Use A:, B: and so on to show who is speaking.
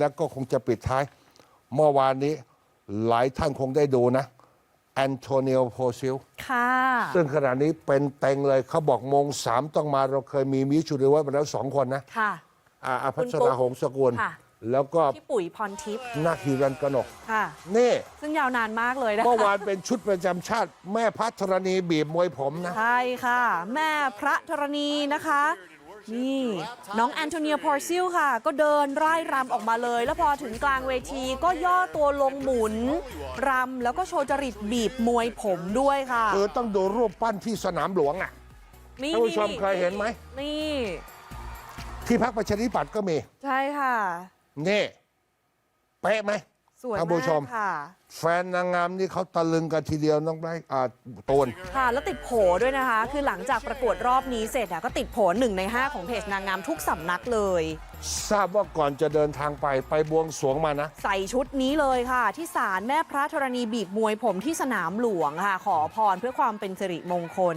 A: แล้วก็คงจะปิดท้าย เมื่อวานนี้หลายท่านคงได้ดูนะแอนโทเนียโพซิล
B: ค่ะ
A: ซึ่งขณะนี้เป็นเต็งเลยเขาบอกโมงสามต้องมาเราเคยมีมิชูรีไว้มาแล้วสองคนนะ
B: ค่ะ
A: อาอาพัช
B: คุณปุ๊
A: รากหงสกุล
B: ค่ะ
A: แล้วก็
B: พี่ปุ๋ยพรทิพย์
A: นักฮิรันกนก
B: ค่ะ
A: นี่
B: ซึ่งยาวนานมากเลยนะคะ
A: เมื่อวานเป็นชุดประจำชาติ แม่พัทรณีบีบมวยผมนะ
B: ใช่ค่ะ แม่พระธรณีนะคะ นี่น้องแอนโทเนียพอร์ซิลค่ะ ก็เดินร่ายรำออกมาเลย แล้วพอถึงกลางเวทีก็ย่อตัวลงหมุนรำแล้วก็โชว์จริตบีบมวยผมด้วยค่ะ
A: คือต้องดูรูปปั้นที่สนามหลวงอะ
B: นี่
A: ท่านผู้ชมเคยเห็นไหม
B: นี่
A: ที่พักประชาธิปัตย์ก็มี
B: ใช่ค่ะ
A: นี่ เป๊ะไหม
B: สวย
A: ท่าน
B: มา
A: ผู้ชม
B: กค่ะ
A: แฟนนางงามนี่เขาตะลึงกันทีเดียวน้องไบรท์อ่าตูน
B: ค่ะ แล้วติดโผด้วยนะคะ คือหลังจากประกวดรอบนี้เสร็จอะก็ติดโผหนึ่งใน 5 ของเพจนางงามทุกสำนักเลย
A: ทราบว่าก่อนจะเดินทางไปไปบวงสรวงมานะ
B: ใส่ชุดนี้เลยค่ะ ที่ศาลแม่พระธรณีบีบมวยผมที่สนามหลวงค่ะ ขอพรเพื่อความเป็นสิริมงคล